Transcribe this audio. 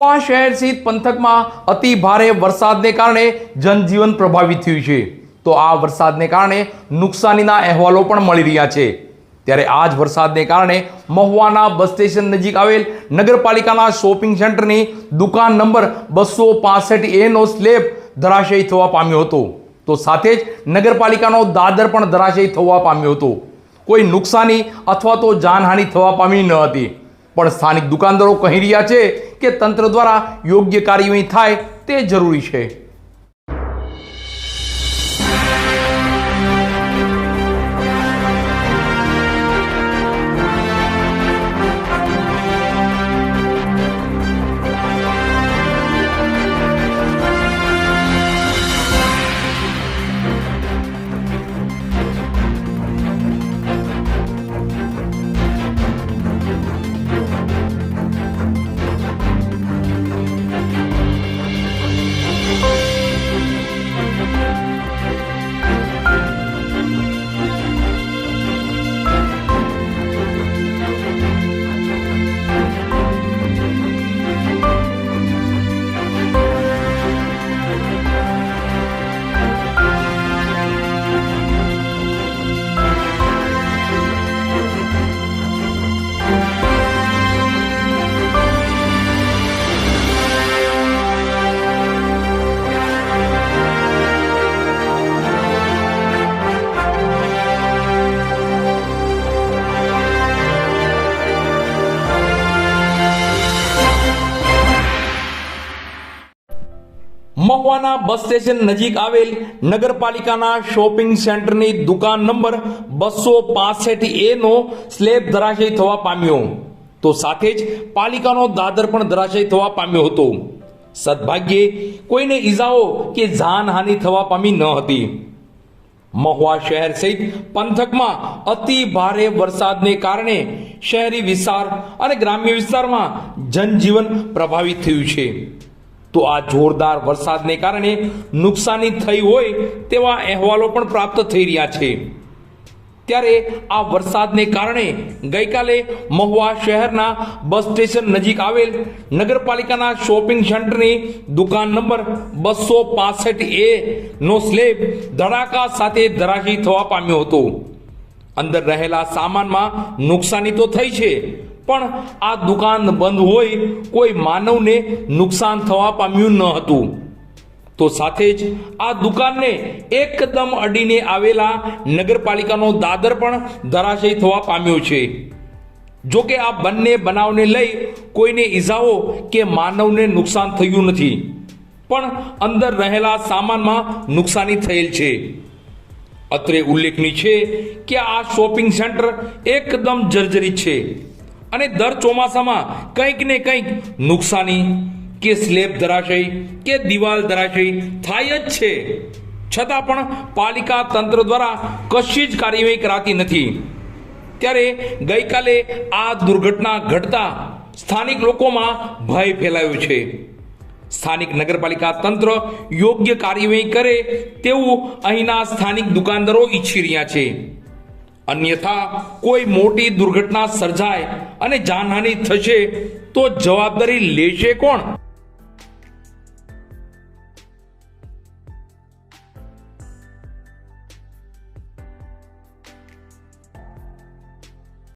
શહેર સહિત પંથકમાં અતિ ભારે વરસાદને કારણે જનજીવન પ્રભાવિત થયું છે. તો આ વરસાદને કારણે નુકસાનીના અહેવાલો પણ મળી રહ્યા છે. ત્યારે આ જ વરસાદને કારણે મહુવાના બસ સ્ટેશન નજીક આવેલ નગરપાલિકાના શોપિંગ સેન્ટરની દુકાન નંબર બસો પાસઠ એનો સ્લેબ ધરાશયી થવા પામ્યો હતો. તો સાથે જ નગરપાલિકાનો દાદર પણ ધરાશયી થવા પામ્યો હતો. કોઈ નુકસાની અથવા તો જાનહાનિ થવા પામી ન હતી. પણ સ્થાનિક દુકાનદારો કહી રહ્યા છે કે તંત્ર દ્વારા યોગ્ય કાર્યવાહી થાય તે જરૂરી છે. મહુવાના બસ સ્ટેશન નજીક આવેલ નગરપાલિકાના શોપિંગ સેન્ટરની દુકાન નંબર બસો પાસઠ એ નો સ્લેબ ધરાશયી થવા પામ્યો. તો સાથે જ પાલિકાનો દાદર પણ ધરાશયી થવા પામ્યો હતો. સદભાગ્યે કોઈને ઈજાઓ કે જાનહાનિ થવા પામી ન હતી. મહુવા શહેર સહિત પંથકમાં અતિ ભારે વરસાદને કારણે શહેરી વિસ્તાર અને ગ્રામ્ય વિસ્તારમાં જનજીવન પ્રભાવિત થયું છે. તો આ જોરદાર વરસાદને કારણે નુકસાની થઈ હોય તેવા અહેવાલો પણ પ્રાપ્ત થઈ રહ્યા છે. ત્યારે આ વરસાદને કારણે ગઈકાલે મહુવા શહેરના બસ સ્ટેશન નજીક આવેલ નગરપાલિકાના શોપિંગ સેન્ટરની દુકાન નંબર બસો પાસઠ એ નો સ્લેબ ધડાકા સાથે ધરાશી થવા પામ્યો હતો. અંદર રહેલા સામાનમાં નુકસાની તો થઈ છે પણ આ દુકાન બંધ હોય કોઈ માનવને નુકસાન થવા પામ્યું ન હતું. તો સાથે જ આ દુકાનને એકદમ અડીને આવેલા નગરપાલિકાનો દાદર પણ ધરાશયી થવા પામ્યો છે. જો કે આ બંને બનાવને લઈ કોઈને ઈજાઓ કે માનવને નુકસાન થયું નથી. પણ અંદર રહેલા સામાનમાં નુકસાની થયેલ છે. અત્રે ઉલ્લેખનીય છે કે આ શોપિંગ સેન્ટર એકદમ જર્જરિત છે. અને દર ચોમાસામાં કંઈક ને કંઈક નુકસાની કે સ્લેબ ધરાશય કે દિવાલ ધરાશય થાય જ છે. છતાં પણ પાલિકા તંત્ર દ્વારા કશી જ કાર્યવાહી કરાતી નથી. ત્યારે ગઈકાલે આ દુર્ઘટના ઘટતા સ્થાનિક લોકોમાં ભય ફેલાયો છે. સ્થાનિક નગરપાલિકા તંત્ર યોગ્ય કાર્યવાહી કરે તેવું અહીંના સ્થાનિક દુકાનદારો ઈચ્છી રહ્યા છે. અન્યથા કોઈ મોટી દુર્ઘટના સર્જાય અને જાનહાનિ થશે તો જવાબદારી લેશે કોણ?